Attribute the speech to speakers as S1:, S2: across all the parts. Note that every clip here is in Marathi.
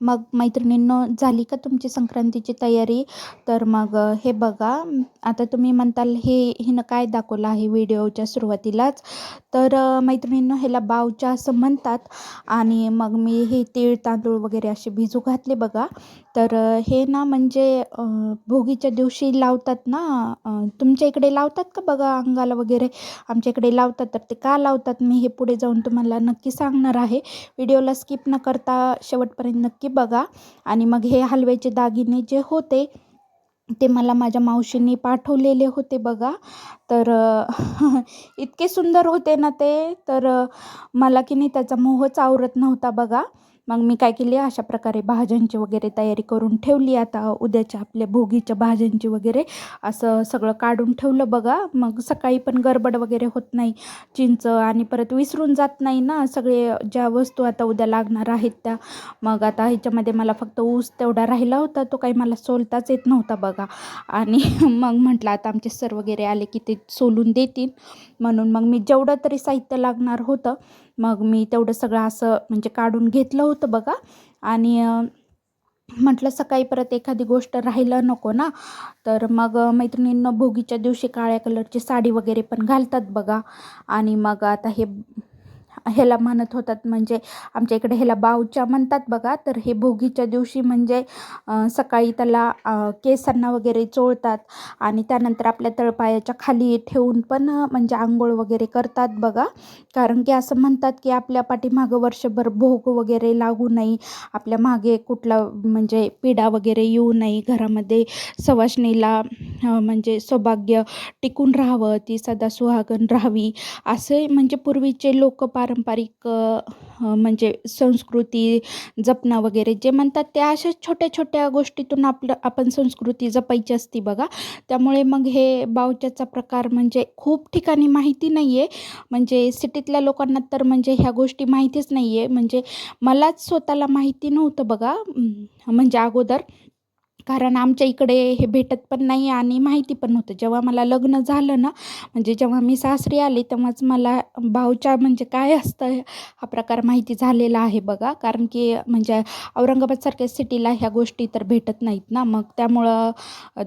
S1: मग मैत्रिणींनो झाली का तुमची संक्रांतीची तयारी? तर मग हे बघा. आता तुम्ही म्हणताल हे हिनं काय दाखवलं आहे व्हिडिओच्या सुरुवातीलाच? तर मैत्रिणींनो ह्याला बावच्या असं म्हणतात. आणि मग मी हे तीळ तांदूळ वगैरे असे भिजू घातले बघा. तर हे ना म्हणजे भोगीच्या दिवशी लावतात ना तुमच्या इकडे लावतात का बघा अंगाला वगैरे? आमच्या इकडे लावतात तर ते का लावतात? मी हे पुढे जाऊन तुम्हाला नक्की सांगणार आहे. व्हिडिओला स्किप न करता शेवटपर्यंत नक्की नक्की बघा आणि मग हे हलव्याचे दागिने जे होते ते मला माझ्या मावशींनी पाठवलेले होते बघा. तर इतके सुंदर होते ना ते तर मला की नाही त्याचा मोहच आवरत नव्हता बघा. मग मी काय केली? अशा प्रकारे भाज्यांची वगैरे तयारी करून ठेवली. आता उद्याच्या आपल्या भोगीच्या भाज्यांची वगैरे असं सगळं काढून ठेवलं बघा. मग सकाळी पण गडबड वगैरे होत नाही. चिंच आणि परत विसरून जात नाही ना. सगळे ज्या वस्तू आता उद्या लागणार आहेत त्या. मग आता ह्याच्यामध्ये मला फक्त ऊस तेवढा राहिला होता. तो काही मला सोलताच येत नव्हता बघा. आणि मग म्हटलं आता आमचे सर वगैरे आले की ते सोलून देतील. म्हणून मग मी जेवढं तरी साहित्य लागणार होतं मग मी तेवढं सगळं असं म्हणजे काढून घेतलं होतं बघा. आणि म्हटलं सकाळी परत एखादी गोष्ट राहिलं नको ना. तर मग मैत्रिणींना भोगीच्या दिवशी काळ्या कलरची साडी वगैरे पण घालतात बघा. आणि मग आता हे ह्याला म्हणत होतात म्हणजे आमच्या इकडे ह्याला बावच्या म्हणतात बघा तर हे भोगीच्या दिवशी म्हणजे सकाळी त्याला केसांना वगैरे चोळतात आणि त्यानंतर आपल्या तळपायाच्या खाली ठेवून पण म्हणजे आंघोळ वगैरे करतात बघा. कारण की असं म्हणतात की आपल्या पाठीमागं वर्षभर भोग वगैरे लागू नये. आपल्या मागे कुठला म्हणजे पिढा वगैरे येऊ नये. घरामध्ये सवाष्णीला म्हणजे सौभाग्य टिकून राहावं ती सदा सुहागन राहावी. असे म्हणजे पूर्वीचे लोक पारंपरिक म्हणजे संस्कृती जपणं वगैरे जे म्हणतात त्या अशा छोट्या छोट्या गोष्टीतून आपलं आपण संस्कृती जपायची असती बघा. त्यामुळे मग हे बावच्याचा प्रकार म्हणजे खूप ठिकाणी माहिती नाही आहे म्हणजे सिटीतल्या लोकांना तर म्हणजे ह्या गोष्टी माहितीच नाही आहे म्हणजे मलाच स्वतःला माहिती नव्हतं बघा. म्हणजे अगोदर. कारण आमच्या इकडे हे भेटत पण नाही आणि माहिती पण नव्हतं. जेव्हा मला लग्न झालं ना म्हणजे जेव्हा मी सासरी आले तेव्हाच मला भाऊच्या म्हणजे काय असतं हा प्रकार माहिती झालेला आहे बघा. कारण की म्हणजे औरंगाबादसारख्या सिटीला ह्या गोष्टी तर भेटत नाहीत ना. मग त्यामुळं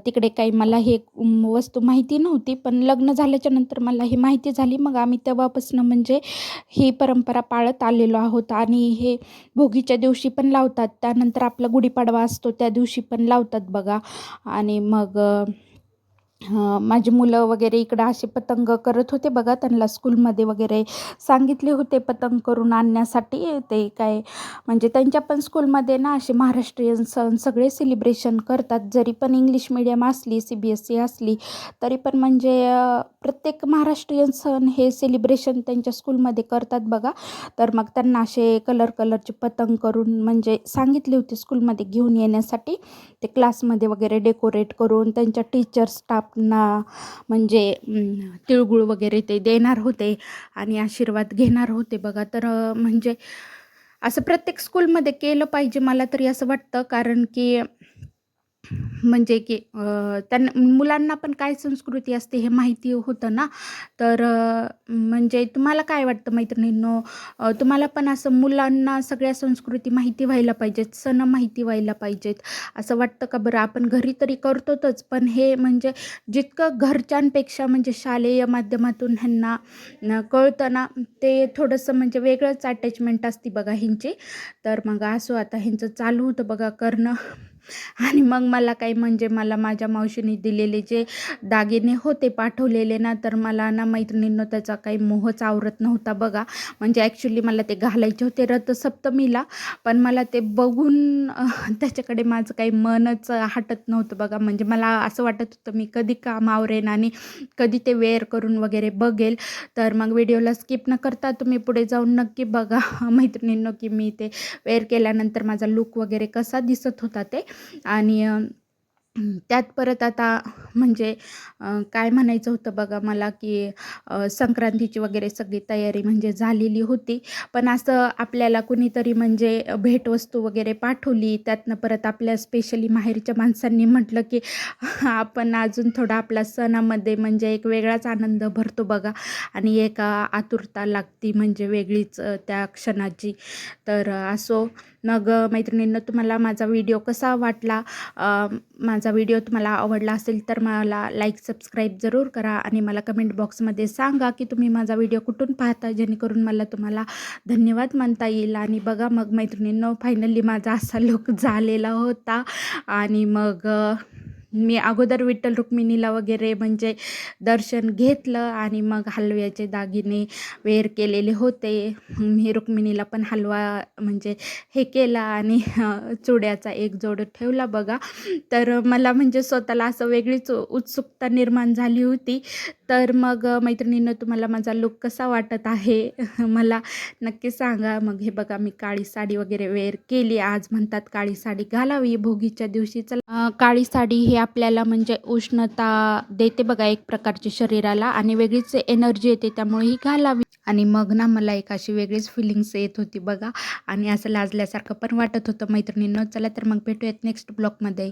S1: तिकडे काही मला हे वस्तू माहिती नव्हती. पण लग्न झाल्याच्यानंतर मला ही माहिती झाली. मग आम्ही तेव्हापासून म्हणजे ही परंपरा पाळत आलेलो आहोत. आणि हे भोगीच्या दिवशी पण लावतात. त्यानंतर आपला गुढीपाडवा असतो त्या दिवशी पण लावतात. होतात बघा. आणि मग माझी मुलं वगैरे इकडं असे पतंग करत होते बघा त्यांना स्कूलमध्ये वगैरे सांगितले होते पतंग करून आणण्यासाठी. ते काय म्हणजे त्यांच्या पण स्कूलमध्ये ना असे महाराष्ट्रीयन सण सगळे सेलिब्रेशन करतात. जरी पण इंग्लिश मिडियम असली सी बी एस सी असली तरी पण म्हणजे प्रत्येक महाराष्ट्रीयन सण हे सेलिब्रेशन त्यांच्या स्कूलमध्ये करतात बघा. तर मग त्यांना असे कलर कलरचे पतंग करून म्हणजे सांगितले होते स्कूलमध्ये घेऊन येण्यासाठी. ते क्लासमध्ये वगैरे डेकोरेट करून त्यांच्या टीचर स्टाफ ना म्हणजे तिळगुळ वगैरे ते देणार होते आणि आशीर्वाद घेणार होते बघा. तर म्हणजे असं प्रत्येक स्कूलमध्ये केलं पाहिजे मला तरी असं वाटतं. कारण की म्हणजे की त्यांना मुलांना पण काय संस्कृती असते हे माहिती होतं ना? तर म्हणजे तुम्हाला काय वाटतं मैत्रिणींनो? तुम्हाला पण असं मुलांना सगळ्या संस्कृती माहिती व्हायला पाहिजेत सण माहिती व्हायला पाहिजेत. असं वाटतं का बरं? आपण घरी तरी करतोच पण हे म्हणजे जितकं घरच्यांपेक्षा म्हणजे शालेय माध्यमातून ह्यांना कळतं ना ते थोडंसं म्हणजे वेगळंच अटॅचमेंट असते बघा ह्यांची. तर मग असो आता ह्यांचं चालू होतं बघा करणं. आणि मग मला काही म्हणजे मला माझ्या मावशीने दिलेले जे दागिने होते पाठवलेले ना तर मला ना मैत्रिणींनो त्याचा काही मोहच आवरत नव्हता बघा. म्हणजे ॲक्च्युली मला ते घालायचे होते रथसप्तमीला पण मला ते बघून त्याच्याकडे माझं काही मनच हटत नव्हतं बघा. म्हणजे मला असं वाटत होतं मी कधी काम आवरेन आणि कधी ते वेअर करून वगैरे बघेल. तर मग व्हिडिओला स्किप न करता तुम्ही पुढे जाऊन नक्की बघा. मैत्रिणींनो की मी ते वेअर केल्यानंतर माझा लुक वगैरे कसा दिसत होता ते. आणि त्यात परत आता म्हणजे काय म्हणायचं होतं बघा मला की संक्रांतीची वगैरे सगळी तयारी म्हणजे झालेली होती. पण असं आपल्याला कुणीतरी म्हणजे भेटवस्तू वगैरे पाठवली त्यातनं परत आपल्या स्पेशली माहेरच्या माणसांनी म्हटलं की आपण अजून थोडा आपल्या सणामध्ये म्हणजे एक वेगळाच आनंद भरतो बघा. आणि एक आतुरता लागती म्हणजे वेगळीच त्या क्षणाची. तर असो मग मैत्रिणींना तुम्हाला माझा व्हिडिओ कसा वाटला? माझा व्हिडिओ तुम्हाला आवडला असेल तर मला लाईक सबस्क्राईब जरूर करा आणि मला कमेंट बॉक्समध्ये सांगा की तुम्ही माझा व्हिडिओ कुठून पाहता जेणेकरून मला तुम्हाला धन्यवाद म्हणता येईल. आणि बघा मग मैत्रिणींनो फायनली माझा असा लुक झालेला होता. आणि मग मी अगोदर विठ्ठल रुक्मिणीला वगैरे म्हणजे दर्शन घेतलं आणि मग हलव्याचे दागिने वेअर केलेले होते. मी रुक्मिणीला पण हलवा म्हणजे हे केला आणि चुड्याचा एक जोड ठेवला बघा. तर मला म्हणजे स्वतःला असं वेगळीच उत्सुकता निर्माण झाली होती. तर मग मैत्रिणीनं तुम्हाला माझा लुक कसा वाटत आहे? मला नक्की सांगा. मग हे बघा मी काळी साडी वगैरे वेअर केली. आज म्हणतात काळी साडी घालावी भोगीच्या दिवशी चला. काळी साडी ही आपल्याला म्हणजे उष्णता देते बघा एक प्रकारची शरीराला आणि वेगळीच एनर्जी येते त्यामुळे ही घालावी. आणि मग ना मला एक अशी वेगळीच फिलिंग्स येत होती बघा. आणि असं लाजल्यासारखं पण वाटत होतं मैत्रिणींनो. चला तर मग भेटूयात नेक्स्ट ब्लॉगमध्ये